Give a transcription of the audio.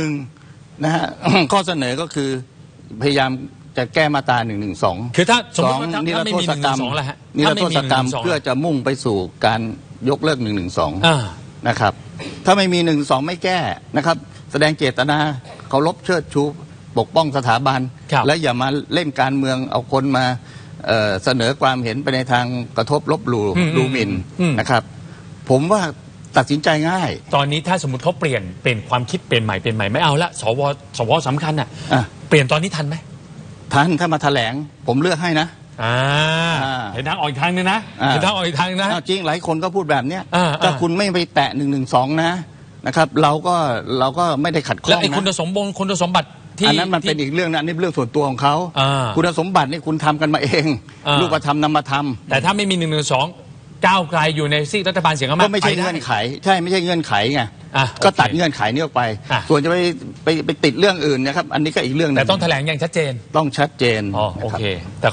หนึ่งนะฮะ ข้อเสนอก็คือพยายามจะแก้มาตรา1นึคือถ้าสมสมอติงว่าถ้านิรถ้าไม่โทมีหษนึ่งกรรมสองแล้วฮะนิรถ้าไม่โทมีษกรรม112เพื่อจะมุ่งไปสู่การยกเลิก1นึอ่านะครับ ถ้าไม่มี1นึไม่แก้นะครับ แสดงเจตนาเคารพเชิดชูปกป้องสถาบันครับและอย่ามาเล่นการเมืองเอาคนมาเอ่อเสนอความเห็นไปในทางกระทบลบหลู่อืมดูหมิ่นอืมนะครับ ผมว่า ตัดสินใจง่าย ตอนนี้ถ้าสมมติเขาเปลี่ยนเปลี่ยนความคิดเปลี่ยนใหม่เปลี่ยนใหม่ไม่เอาละสวสวสำคัญอะอะ เปลี่ยนตอนนี้ทันไหมท่านถ้ามาแถลง ผมเลือกให้นะ อ่าอ่าเห็นทางออกอีกทางนึงนะอ่า เห็นทางออกอีกทางนึงนะ อ้าวจริงหลายคนก็พูดแบบเนี้ยอ่าถ้าอ่าคุณไม่ไปแตะหนึ่งหนึ่งสองนะนะครับ เราก็เราก็ไม่ได้ขัดข้แล้อวงไอ้คุณนะสมบัติคุณสมบัติที่ อันนั้นมันเป็นที่อีกเรื่องนะอันนี้เป็นเรื่องส่วนตัวของเขาอ่าคุณสมบัตินี่คุณทำกันมาเอง อ่า รูปธรรมนามธรรม แต่ถ้าไม่มีหนึ่งหนึ่งสอง ก้าวไกลอยู่ในซีกรัฐบาลเสียงข้างมากก็ไม่ใช่ปด้ เงื่อนไข ใช่ไม่ใช่เงื่อนไขไงอะก็โอเคตัดเงื่อนไขนี้ออกไป อะ ส่วนจะไปไปไปติดเรื่องอื่นนะครับ อันนี้ก็อีกเรื่องหนึแต่งต้องแถลงอย่างชัดเจนต้องชัดเจนอ๋อนะโอครับ เคแต่